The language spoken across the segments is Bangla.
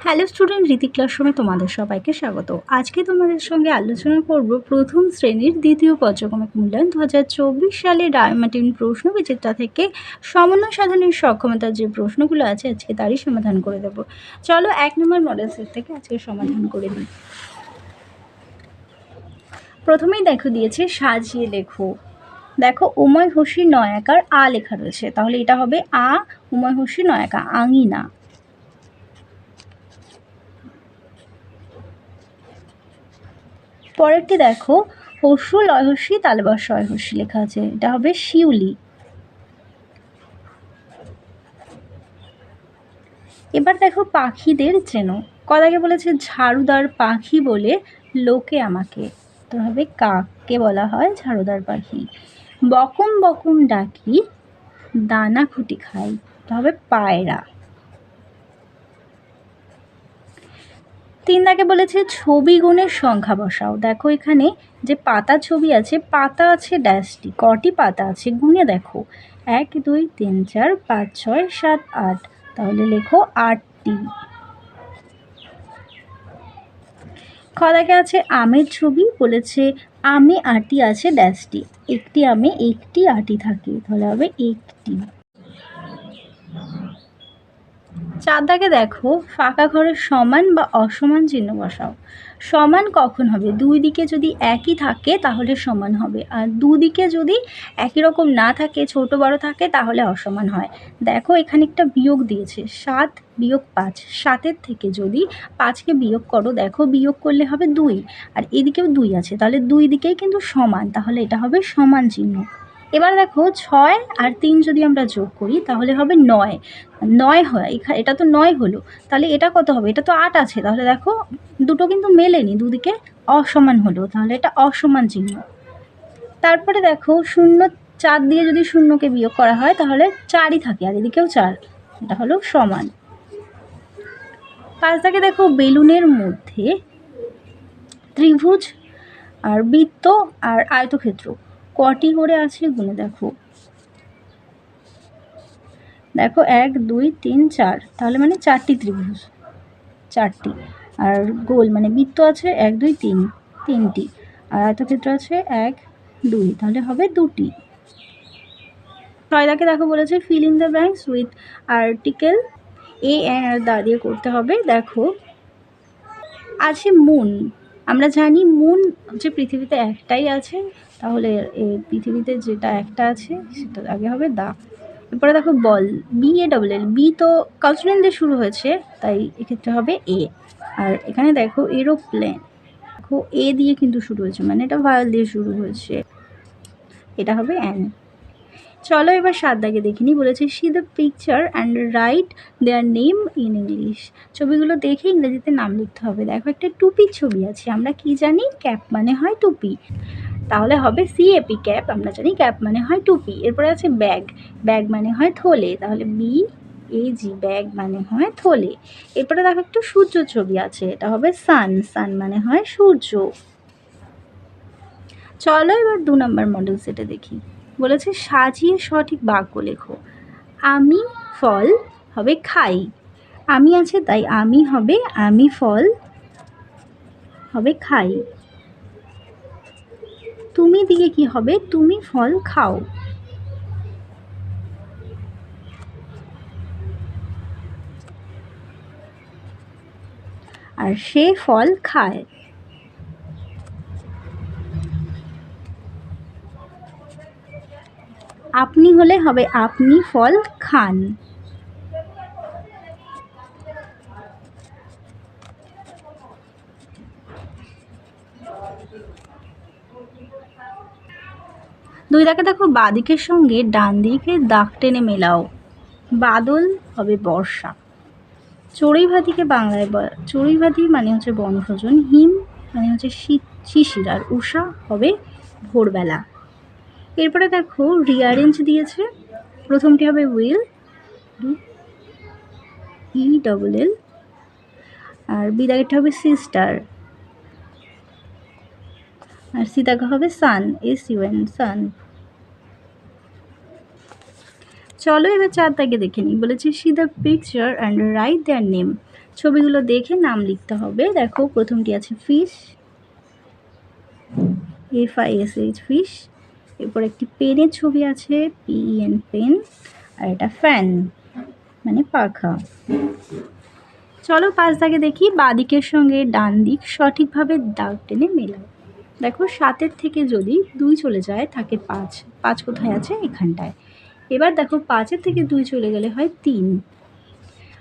হ্যালো স্টুডেন্ট, রীতি ক্লাসরুমে তোমাদের সবাইকে স্বাগত। আজকে তোমাদের সঙ্গে আলোচনা করব প্রথম শ্রেণির দ্বিতীয় পর্যক্রমিক মূল্যায়ন দু হাজার চব্বিশ সালে ডায়মাটিন প্রশ্ন বিচিত্রা থেকে সমন্বয় সাধনের সক্ষমতার যে প্রশ্নগুলো আছে আজকে তারই সমাধান করে দেবো। চলো এক নম্বর মডেল সেট থেকে আজকে সমাধান করে দিই। প্রথমেই দেখো দিয়েছে সাজিয়ে লেখো। দেখো উময় হসি নয়াকার আ লেখা রয়েছে। তাহলে এটা হবে আ উময় হসি নয়াকা, আঙিনা। পরেরটি দেখো হস্যু লয়হস্যি তালবাস শয়হস্যি লেখা আছে। এটা হবে শিউলি। এবার দেখো পাখিদের চেনো। কদাকে বলেছে? ঝাড়ুদার পাখি বলে লোকে আমাকে। তো হবে কাককে বলা হয়, ঝাড়ুদার পাখি। বকম বকম ডাকি, দানা খুঁটি খাই। তো হবে পায়রা। তিন দাগে বলেছে ছবি গুণের সংখ্যা বসাও। দেখো এখানে যে পাতা ছবি আছে, পাতা আছে ড্যাশটি কটি পাতা আছে গুণে দেখো। এক, দুই, তিন, চার, পাঁচ, ছয়, সাত, আট। তাহলে লেখো আটটি খদাকে আছে আমের ছবি, বলেছে আমে আটি আছে ড্যাশটি একটি আমে একটি আটি থাকে, তাহলে হবে একটি। চার দাগে দেখো, ফাঁকা ঘরের সমান বা অসমান চিহ্ন বসাও। সমান কখন হবে? দুই দিকে যদি একই থাকে, তাহলে সমান হবে। আর দুদিকে যদি একই রকম না থাকে, ছোট বড় থাকে, তাহলে অসমান হয়। দেখো, এখানে একটা বিয়োগ দিয়েছে। সাত বিয়োগ পাঁচ। সাতের থেকে যদি পাঁচকে বিয়োগ করো, দেখো, বিয়োগ করলে হবে দুই। আর এদিকেও দুই আছে। তাহলে দুই দিকেই কিন্তু সমান। তাহলে এটা হবে সমান চিহ্ন। এবার দেখো ছয় আর তিন যদি আমরা যোগ করি, তাহলে হবে নয়। নয় হয়, এখা- এটা তো নয় হলো। তাহলে এটা কত হবে? এটা তো আট আছে। তাহলে দেখো, দুটো কিন্তু মেলেনি, দুদিকে অসমান হলো। তাহলে এটা অসমান চিহ্ন। তারপরে দেখো, শূন্য চার দিয়ে যদি শূন্যকে বিয়োগ করা হয়, তাহলে চারই থাকে, আর এদিকেও চার। এটা হলো সমান। পাঁচ দাগে দেখো, বেলুনের মধ্যে ত্রিভুজ আর বৃত্ত আর আয়তক্ষেত্র। কটি করে আছে গুনে দেখো। দেখো এক, দুই, তিন, চার। তাহলে মানে চারটি ত্রিভুজ। চারটি। আর গোল মানে বৃত্ত আছে এক, দুই, তিন। তিনটি। আর আয়তক্ষেত্র আছে এক, দুই। তাহলে হবে দুটি। ছয়দাকে দেখো বলেছে fill in the blanks with article a an R the দিয়ে করতে হবে। দেখো, আছে মুন আমরা জানি মন যে পৃথিবীতে একটাই আছে, তাহলে এই পৃথিবীতে যেটা একটা আছে, সেটা আগে হবে দা। এরপরে দেখো ball B A double L B তো কালচুরাল দিয়ে শুরু হয়েছে, তাই এক্ষেত্রে হবে এ আর এখানে দেখো এরোপ্লেন দেখো এ দিয়ে কিন্তু শুরু হয়েছে মানে এটা ভায়াল দিয়ে শুরু হয়েছে। এটা হবে অ্যান চলো এবার সাত দাগে দেখিনি, বলেছে see the picture and write their name in English ছবিগুলো দেখে ইংরেজিতে নাম লিখতে হবে। দেখো, একটা টুপির ছবি আছে, আমরা কি জানি? ক্যাপ মানে হয় টুপি। তাহলে হবে সি সিএপি ক্যাপ, আমরা জানি ক্যাপ মানে হয় টুপি। এরপরে আছে ব্যাগ। ব্যাগ মানে হয় থলে। তাহলে বি এ জি ব্যাগ মানে হয় থলে। এরপরে দেখো, একটু সূর্য ছবি আছে, এটা হবে সান সান মানে হয় সূর্য। চলো এবার দু নম্বর মডেল সেটে দেখি। বলেছে, সাজিয়ে সঠিক বাক্য লেখো। আমি ফল হবে খাই। আমি আছে তাই আমি হবে, আমি ফল হবে খাই। তুমি দিকে কি হবে? তুমি ফল খাও। আর সে ফল খায়। আপনি হলে হবে আপনি ফল খান। দুই দাগে দেখো বাদিকের সঙ্গে ডান দিকে দাগ টেনে মেলাও। বাদল হবে বর্ষা। চড়ুইভাতিকে বাংলায় বলা চড়ুইভাতি মানে হচ্ছে বনভোজন, হিম মানে হচ্ছে শীত শিশির, আর উষা হবে ভোরবেলা। এরপরে দেখো রিয়ারেঞ্জ দিয়েছে। প্রথমটি হবে উইল ই ডবল এল আর বিদাগেরটা হবে সিস্টার আর সীতাকা হবে সান এস ইউএন সান চলো এবার চার দাগে দেখে নিই। বলেছে see the picture and write their name ছবিগুলো দেখে নাম লিখতে হবে। দেখো, প্রথমটি আছে fish F I S H fish এরপর একটি পেনের ছবি আছে পিএন পেন আর এটা ফ্যান মানে পাখা। চলো পাঁচ দাগে দেখি বাদিকের সঙ্গে ডান দিক সঠিকভাবে দাগ টেনে মেলাও। দেখো, সাতের থেকে যদি দুই চলে যায়, থাকে পাঁচ। পাঁচ কোথায় আছে? এখানটায়। এবার দেখো, পাঁচের থেকে দুই চলে গেলে হয় তিন।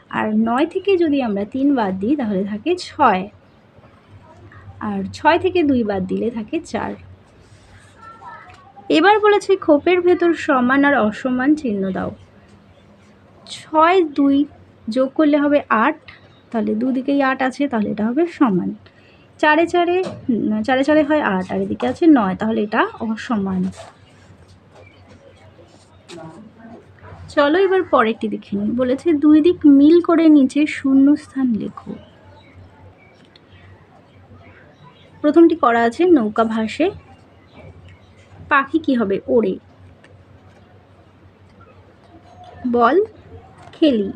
আর নয় থেকে যদি আমরা তিন বাদ দিই, তাহলে থাকে ছয়। আর ছয় থেকে দুই বাদ দিলে থাকে চার। এবার বলেছে, খোপের ভেতর সমান আর অসমান চিহ্ন দাও। ছয় দুই যোগ করলে হবে আট, তাহলে দুদিকেই আট আছে, তাহলে এটা হবে সমান। চারে চারে চারে চারে হয় আট, আর এদিকে আছে নয়, তাহলে এটা অসমান। চলো এবার পরেরটি দেখে নিই। বলেছে, দুই দিক মিল করে নিচে শূন্য স্থান লেখো। প্রথমটি করা আছে নৌকা ভাসে পাখি কি হবে ওড়ে বল, খেলি।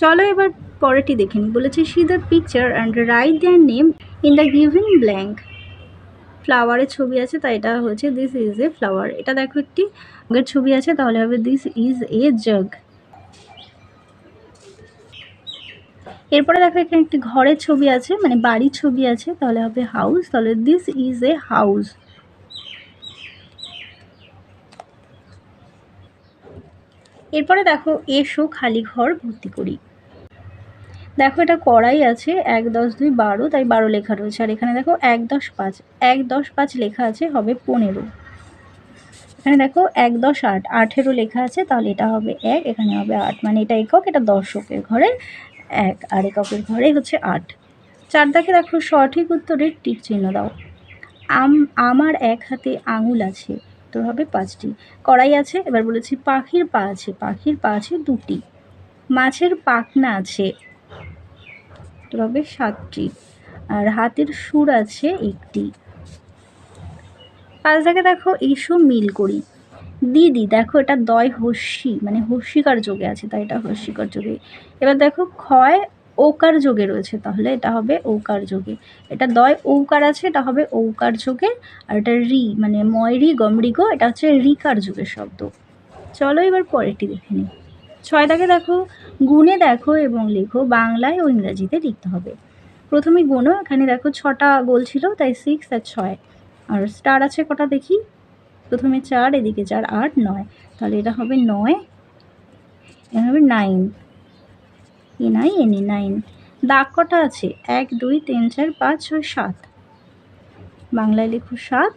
চলো এবার পরেরটি দেখে নিই বলেছে see the picture and write their name in the given blank ফ্লাওয়ারের ছবি আছে, তাই এটা হচ্ছে দিস ইজ এ ফ্লাওয়ার এটা দেখো একটি ছবি আছে, তাহলে হবে দিস ইজ এ জগ এরপরে দেখো, এখানে একটি ঘরের ছবি আছে মানে বাড়ির ছবি আছে, তাহলে হবে হাউস তাহলে দিস ইজ এ হাউস এরপরে দেখো, এসো খালি ঘর ভর্তি করি। দেখো, এটা কড়াই আছে, এক দশ দুই বারো, তাই বারো লেখা রয়েছে। আর এখানে দেখো, এক দশ পাঁচ, এক দশ পাঁচ লেখা আছে, হবে পনেরো। এখানে দেখো, এক দশ আট, আঠেরো লেখা আছে, তাহলে এটা হবে এক, এখানে হবে আট মানে এটা একক, এটা দশকের ঘরে এক আর এককের ঘরে হচ্ছে আট। চার দাগে দেখো সঠিক উত্তরের টিক চিহ্ন দাও। আম, আমার এক হাতে আঙুল আছে তো হবে পাঁচটি। কড়াই আছে, এবার বলেছি পাখির পা আছে, পাখির পা আছে দুটি। মাছের পাখনা আছে তো হবে সাতটি। আর হাতের সুর আছে একটি। পাঁচ জায়গায় দেখো এইসব মিল করি। দিদি, দেখো এটা দয় হস্যি মানে হস্যিকার যোগে আছে, তাই এটা হস্যিকার যোগে। এবার দেখো ক্ষয় ওকার যোগে রয়েছে, তাহলে এটা হবে ওকার যোগে। এটা দয় ওকার আছে, এটা হবে ওকার যোগে, আর এটা রি মানে ময়রি গমরিগো এটা হচ্ছে রিকার যুগের শব্দ। চলো এবার পরেরটি দেখে নিই। ছয় দাগে দেখো, গুণে দেখো এবং লেখো, বাংলায় ও ইংরাজিতে লিখতে হবে। প্রথমে গুণো এখানে দেখো ছটা গোল ছিল, তাই সিক্স আর ছয়। আর স্টার আছে কটা দেখি? প্রথমে চার, এদিকে চার, আট, নয়। তাহলে এটা হবে নয়, এটা হবে নাইন এ নাই এনে নাইন দাগ কটা আছে? এক, দুই, তিন, চার, পাঁচ, ছয়, সাত। বাংলায় লেখো সাত,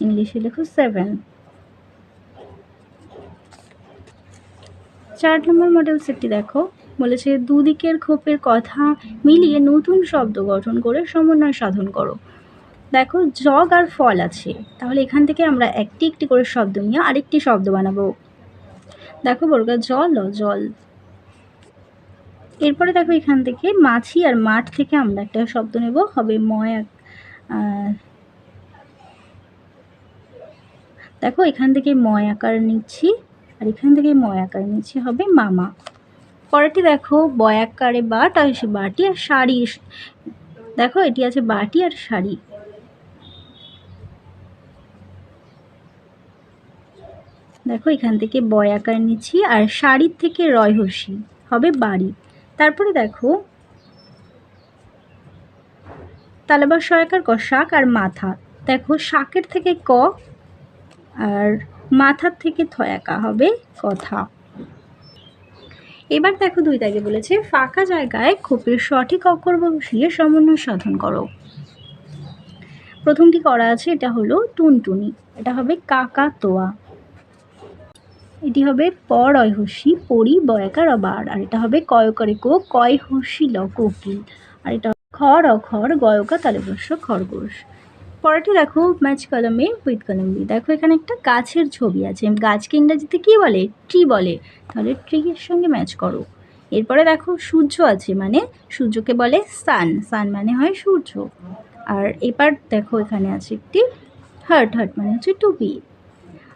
ইংলিশে লেখো সেভেন চার নম্বর মডেল সেটটি দেখো। বলেছে, দুদিকের খোপের কথা মিলিয়ে নতুন শব্দ গঠন করে সমন্বয় সাধন করো। দেখো, জগ আর ফল আছে। তাহলে এখান থেকে আমরা একটি একটি করে শব্দ নিয়ে আরেকটি শব্দ বানাবো। দেখো বর্গা জল ও জল। এরপরে দেখো এখান থেকে মাছি আর মাঠ থেকে আমরা একটা শব্দ নেব, হবে ময় দেখো, এখান থেকে ময় আকার নিচ্ছি, আর এখান থেকে ময় আকার নিচ্ছি, হবে মামা। পরেরটি দেখো, বয় আকারে বাট আর বাটি আর শাড়ি। দেখো, এটি আছে বাটি আর শাড়ি। দেখো, এখান থেকে বয় আকার নিচ্ছি আর শাড়ির থেকে রয় হসি হবে বাড়ি। তারপরে দেখো তালেবার সহায়কার ক শাক আর মাথা। দেখো, শাকের থেকে ক আর মাথার থেকে থয়াকা, হবে কথা। এবার দেখো, দুই দাগে বলেছে, ফাঁকা জায়গায় খোপের সঠিক অক্ষর বসিয়ে সমন্বয় সাধন করো। প্রথমটি করা আছে, এটা হলো টুনটুনি, এটা হবে কাকা তোয়া। এটি হবে পর অয় হসি পরি বয়াকার অবার আর এটা হবে কয়করে কো কয় হসি ল কোকিল আর এটা খর অখর গয়কা তালেবস্য খরগোশ। পরেরটি দেখো ম্যাচ কলমে উইথ কলম্বি দেখো এখানে একটা গাছের ছবি আছে। গাছকে ইংরাজিতে কী বলে? ট্রি বলে। তাহলে ট্রির সঙ্গে ম্যাচ করো। এরপরে দেখো সূর্য আছে মানে সূর্যকে বলে সান সান মানে হয় সূর্য। আর এবার দেখো এখানে আছে একটি হার্ট হার্ট মানে হচ্ছে টুপি।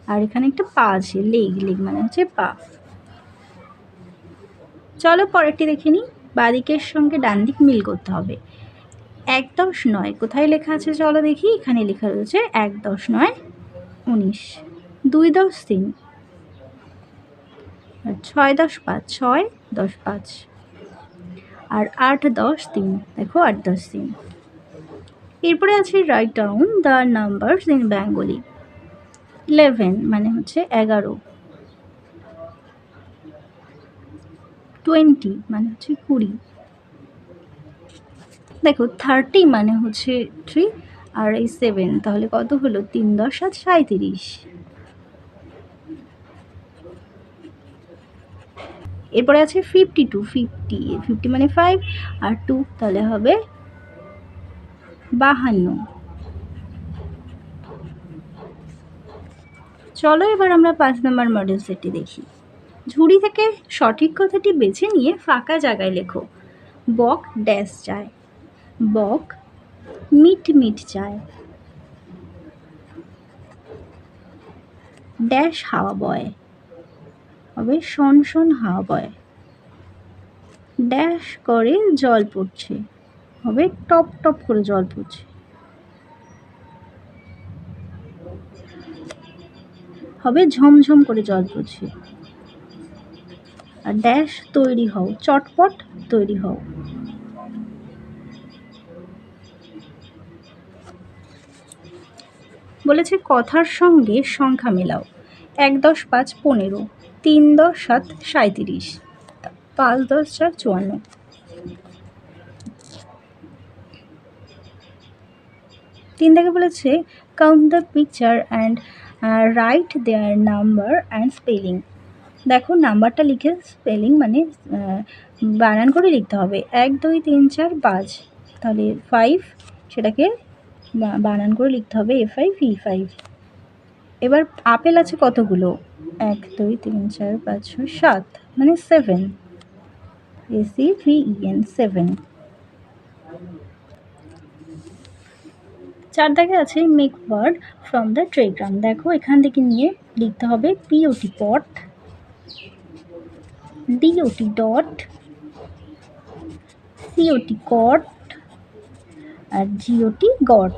আর এখানে একটা পা আছে লেগ লেগ মানে হচ্ছে পা। চলো পরেরটি দেখে নিই। বাদিকের সঙ্গে ডান দিক মিল করতে হবে। এক দশ নয়, কোথায় লেখা আছে চলো দেখি। এখানে লেখা রয়েছে এক দশ নয়, উনিশ। দুই দশ তিন। আর ছয় দশ পাঁচ, ছয় দশ পাঁচ। আর আট দশ তিন, দেখো আট দশ তিন। এরপরে আছে write down the numbers in Bengali eleven মানে হচ্ছে এগারো। টোয়েন্টি মানে হচ্ছে কুড়ি। দেখো, থার্টি মানে হচ্ছে থ্রি আর এই সেভেন, তাহলে কত হলো? তিন দশ সাত সাঁত্রিশ এরপরে আছে ফিফটি টু ফিফটি ফিফটি মানে ফাইভ আর টু তাহলে হবে বাহান্ন। চলো এবার আমরা পাঁচ নম্বর মডেল সেটটি দেখি। ঝুড়ি থেকে সঠিক কথাটি বেছে নিয়ে ফাঁকা জায়গায় লেখো। বক ড্যাশ চায়। বক মিট মিট চায়। ড্যাশ হাওয়া বয়। হবে শন শন হাওয়া বয়। ড্যাশ করে জল পড়ছে। হবে টপ টপ করে জল পড়ছে। হবে ঝমঝম করে জল পড়ছে। আর ড্যাশ তৈরি হও, চটপট তৈরি হও। বলেছে কথার সঙ্গে সংখ্যা মেলাও, এক দশ পাঁচ পনেরো, তিন দশ সাত সাঁত্রিশ পাঁচ দশ চার চুয়ান্ন। তিন থেকে বলেছে count the picture and write their number and spelling দেখো, নাম্বারটা লিখে স্পেলিং মানে বানান করে লিখতে হবে। এক, দুই, তিন, চার, পাঁচ। তাহলে ফাইভ সেটাকে বানান করে লিখতে হবে এ ফাইভ ই ফাইভ এবার আপেল আছে কতগুলো? এক, দুই, তিন, চার, পাঁচ, ছয়, সাত। মানে seven S E V N seven চার দাগে আছে মেক ওয়ার্ড ফ্রম দ্য ট্রেগ্রাম দেখো, এখান থেকে নিয়ে লিখতে হবে P O T pot D O T dot C O T cot আর জিওটি গট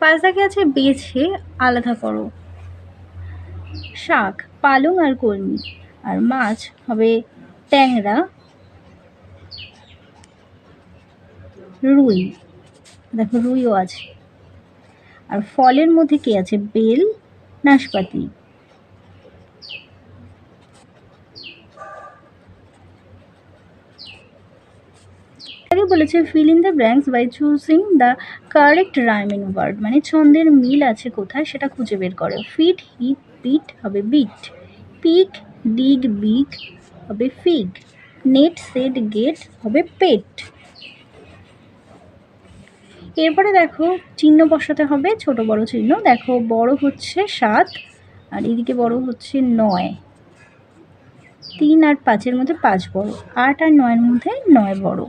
পাঁচ দাগে আছে বেছে, আলাদা করো। শাক, পালং আর কলমি। আর মাছ হবে ট্যাংরা। রুই, দেখো রুইও আছে। আর ফলের মধ্যে কি আছে? বেল, নাশপাতি। বলেছে fill in the blanks by choosing the correct rhyming word মানে ছন্দের মিল আছে কোথায় সেটা খুঁজে বের করো। ফিট হিট পিট হবে বিট পিক ডিগ বিগ হবে ফিগ নেট সেট গেট হবে পেট এরপরে দেখো, চিহ্ন বসাতে হবে, ছোট বড় চিহ্ন। দেখো, বড় হচ্ছে সাত, আর এদিকে বড় হচ্ছে নয়। তিন আর পাঁচের মধ্যে পাঁচ বড়, আট আর নয়ের মধ্যে নয় বড়।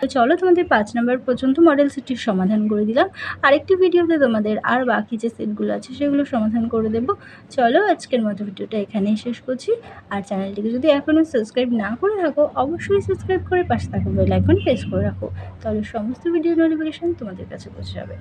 তো চলো তোমাদের পাঁচ নম্বর পর্যন্ত মডেল সেটটির সমাধান করে দিলাম। আরেকটি ভিডিওতে তোমাদের আর বাকি যে সেটগুলো আছে সেগুলো সমাধান করে দেবো। চলো আজকের মতো ভিডিওটা এখানেই শেষ করছি। আর চ্যানেলটিকে যদি এখনও সাবস্ক্রাইব না করে থাকো, অবশ্যই সাবস্ক্রাইব করে পাশে থাকো বেল আইকন প্রেস করে রাখো। তাহলে সমস্ত ভিডিও নোটিফিকেশান তোমাদের কাছে পৌঁছে যাবে।